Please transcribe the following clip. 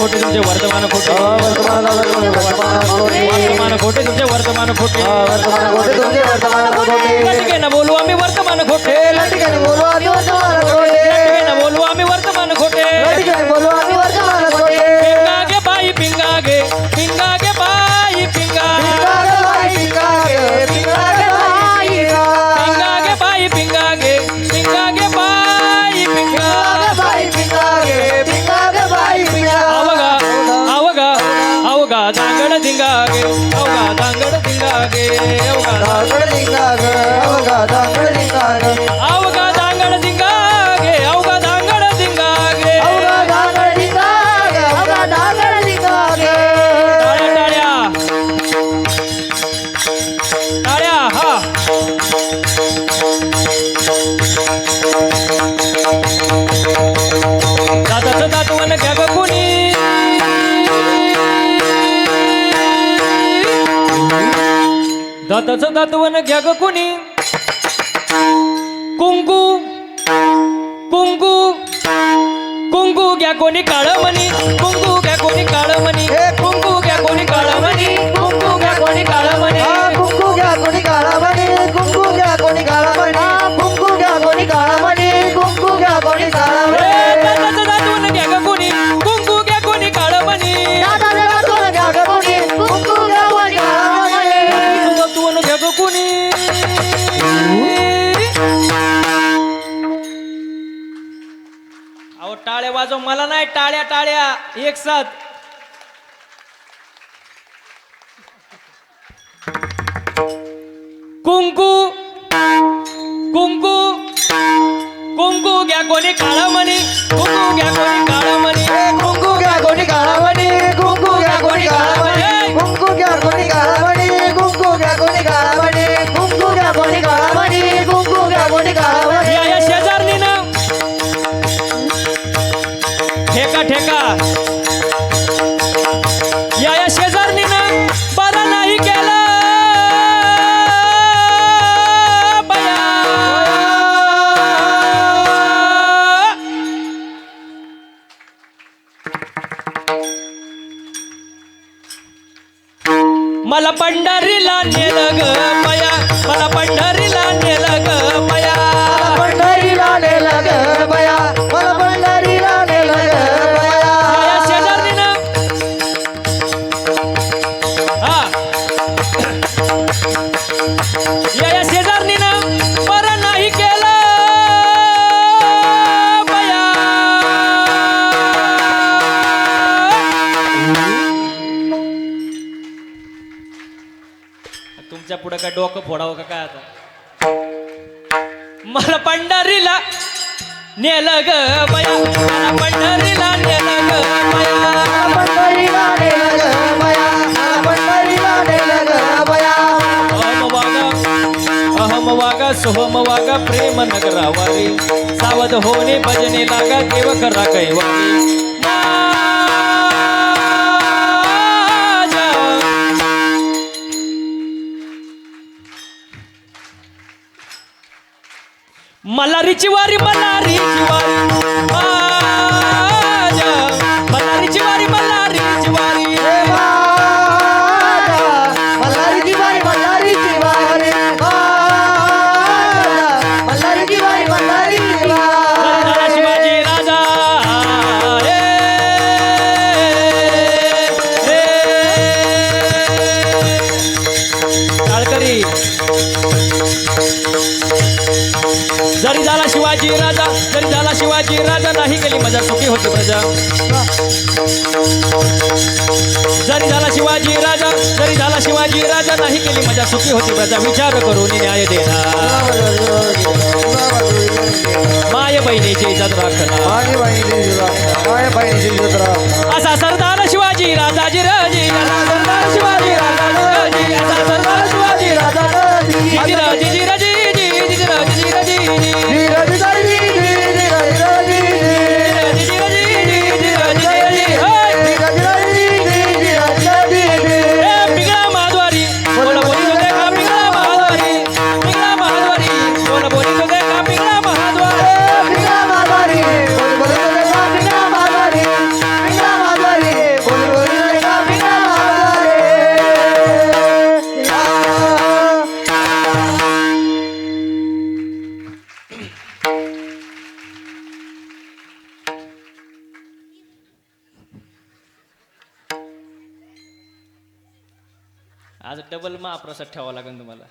खोटे तुमचे वर्तमान खोटे. वर्तमान वर्तमान खोटे. तुमचे वर्तमान खोटे. वर्तमान खोटे तुमचे वर्तमान खोटे. बोलू आम्ही वर्तमान खोटे. बोलू आम्ही गे हाताच दातवन घ्या ग कुणी. कुंकू कुंकू कुंकू घ्या कोणी काळ म्हणी कुंकू घ्या कोणी काळ म्हणी कुंकू घ्या कोणी काळ म्हणी कुंकू घ्या कोणी काळ म्हणी कुंकू घ्या कोणी काळ म्हणी कुंकू घ्या कोणी काळ म्हणी जो मला नाही टाळ्या टाळ्या एक साथ. कुंकू कुंकू कुंकू घ्या कोणी काळा म्हणे ठेका ठेका. या शेजारनी केला. मला पंढरीला नेलं ग माया मला पंढरीला नेलं ग. तुमच्यापुढे काय डोकं फोडावं का काय आता? मला पंढरीला नेल ग मला पंढरीला नेल ग सोहम वागा प्रेम नगरावारी सावध होणे भजने लागा देव करा कैवारी मल्हारीची वारी मल्हारीची वारी. शिवाजी राजा जरी झाला शिवाजी राजा नाही केली मजा सुखी होती प्रजा. जरी झाला शिवाजी राजा जरी झाला शिवाजी राजा नाही केली मजा सुखी होती प्रजा. विचार करून न्याय देणार. माय बहिणीची इज्जत राखणार. असा सरदार शिवाजी राजाजी राजी सरदार शिवाजी राजाजी राजी असा सरदार शिवाजी राजा राजी आज डबल महाप्रसाद ठेवावा लागेल तुम्हाला.